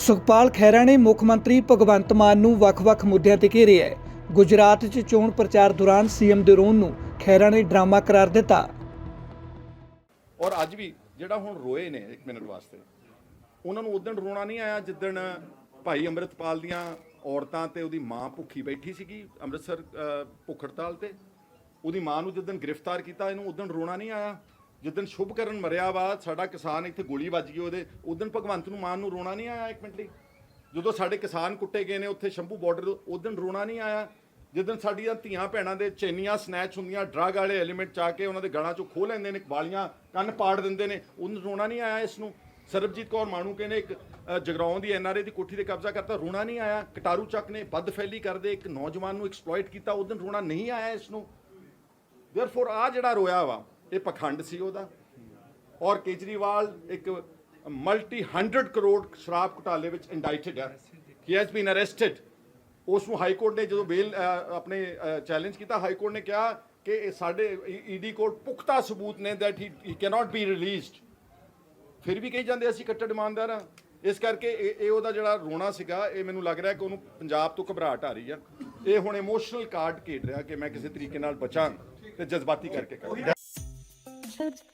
ਸੁਖਪਾਲ ਖਹਿਰਾ ਨੇ ਮੁੱਖ ਮੰਤਰੀ ਭਗਵੰਤ ਮਾਨ ਨੂੰ ਵੱਖ-ਵੱਖ ਮੁੱਦਿਆਂ ਤੇ ਘੇਰਿਆ ਹੈ। ਗੁਜਰਾਤ 'ਚ ਚੋਣ ਪ੍ਰਚਾਰ ਦੌਰਾਨ ਸੀਐਮ ਦੇ ਨੂੰ ਖਹਿਰਾ ਨੇ ਡਰਾਮਾ ਕਰਾਰ ਦਿੱਤਾ। ਔਰ ਅੱਜ ਵੀ ਜਿਹੜਾ ਹੁਣ ਰੋਏ ਨੇ 1 ਮਿੰਟ ਵਾਸਤੇ ਉਹਨਾਂ ਨੂੰ ਉਦੋਂ ਰੋਣਾ ਨਹੀਂ ਆਇਆ ਜਿੱਦਣ ਭਾਈ ਅੰਮ੍ਰਿਤਪਾਲ ਦੀਆਂ ਔਰਤਾਂ ਤੇ ਉਹਦੀ ਮਾਂ ਭੁੱਖੀ ਬੈਠੀ ਸੀਗੀ ਅੰਮ੍ਰਿਤਸਰ ਅ, ਭੁੱਖ ਹੜਤਾਲ ਤੇ। ਉਹਦੀ ਮਾਂ ਨੂੰ ਜਿੱਦਣ ਗ੍ਰਿਫਤਾਰ ਕੀਤਾ ਇਹਨੂੰ ਉਦੋਂ ਰੋਣਾ ਨਹੀਂ ਆਇਆ। ਜਿੱਦਣ ਸ਼ੁਭਕਰਨ ਮਰਿਆ ਵਾ, ਸਾਡਾ ਕਿਸਾਨ ਇੱਥੇ ਗੋਲੀ ਵੱਜ ਗਈ ਉਹਦੇ, ਉਦੋਂ ਭਗਵੰਤ ਨੂੰ ਮਾਨ ਨੂੰ ਰੋਣਾ ਨਹੀਂ ਆਇਆ ਇੱਕ ਮਿੰਟ ਲਈ। ਜਦੋਂ ਸਾਡੇ ਕਿਸਾਨ ਕੁੱਟੇ ਗਏ ਨੇ ਉੱਥੇ ਸ਼ੰਭੂ ਬਾਰਡਰ ਉਦੋਂ ਰੋਣਾ ਨਹੀਂ ਆਇਆ। ਜਿੱਦਣ ਸਾਡੀਆਂ ਧੀਆਂ ਭੈਣਾਂ ਦੇ ਚੈਨੀਆਂ ਸਨੈਚ ਹੁੰਦੀਆਂ ਡਰੱਗ ਵਾਲੇ ਐਲੀਮੈਂਟ ਚਾ ਕੇ ਉਹਨਾਂ ਦੇ ਗਲਾਂ ਚੋਂ ਖੋਹ ਲੈਂਦੇ ਨੇ, ਵਾਲੀਆਂ ਕੰਨ ਪਾੜ ਦਿੰਦੇ ਨੇ, ਉਦੋਂ ਰੋਣਾ ਨਹੀਂ ਆਇਆ ਇਸ ਨੂੰ। ਸਰਬਜੀਤ ਕੌਰ ਮਾਣੂਕੇ ਨੇ ਇੱਕ ਜਗਰਾਉਂ ਦੀ ਐਨਆਰਏ ਦੀ ਕੋਠੀ ਤੇ ਕਬਜ਼ਾ ਕਰਤਾ, ਰੋਣਾ ਨਹੀਂ ਆਇਆ। ਕਟਾਰੂ ਚੱਕ ਨੇ ਬਦਫੈਲੀ ਕਰਦੇ ਇੱਕ ਨੌਜਵਾਨ ਨੂੰ ਐਕਸਪਲੋਇਟ ਕੀਤਾ, ਉਦੋਂ ਰੋਣਾ ਨਹੀਂ ਆਇਆ ਇਸ ਨੂੰ। ਦੇਅਰਫੋਰ ਆ ਜਿਹੜਾ ਰੋਇਆ ਵਾ ਇਹ ਪਖੰਡ ਸੀ ਉਹਦਾ। ਔਰ ਕੇਜਰੀਵਾਲ ਇੱਕ ਮਲਟੀ 100 ਕਰੋੜ ਸ਼ਰਾਬ ਘੁਟਾਲੇ ਵਿੱਚ ਇੰਡਾਈਟਡ ਹੈ ਹੀ ਹੈਜ਼ ਬੀਨ ਅਰੈਸਟਡ ਉਸ ਨੂੰ ਹਾਈ ਕੋਰਟ ਨੇ ਜਦੋਂ ਬੇਲ ਆਪਣੇ ਚੈਲੰਜ ਕੀਤਾ ਹਾਈ ਕੋਰਟ ਨੇ ਕਿਹਾ ਕਿ ਇਹ ਸਾਡੇ ਈਡੀ ਕੋਰਟ ਪੁਖਤਾ ਸਬੂਤ ਨੇ that he cannot be released ਫਿਰ ਵੀ ਕਹੀ ਜਾਂਦੇ ਅਸੀਂ ਕੱਟੜ ਇਮਾਨਦਾਰ ਆ। ਇਸ ਕਰਕੇ ਇਹ ਇਹ ਉਹਦਾ ਜਿਹੜਾ ਰੋਣਾ ਸੀਗਾ, ਇਹ ਮੈਨੂੰ ਲੱਗ ਰਿਹਾ ਕਿ ਉਹਨੂੰ ਪੰਜਾਬ ਤੋਂ ਘਬਰਾਹਟ ਆ ਰਹੀ ਆ। ਇਹ ਹੁਣ ਇਮੋਸ਼ਨਲ ਕਾਰਡ ਖੇਡ ਰਿਹਾ ਕਿ ਮੈਂ ਕਿਸੇ ਤਰੀਕੇ ਨਾਲ ਬਚਾਂ ਤੇ ਜਜ਼ਬਾਤੀ ਕਰਕੇ ਕਰਾਂ। subscribe.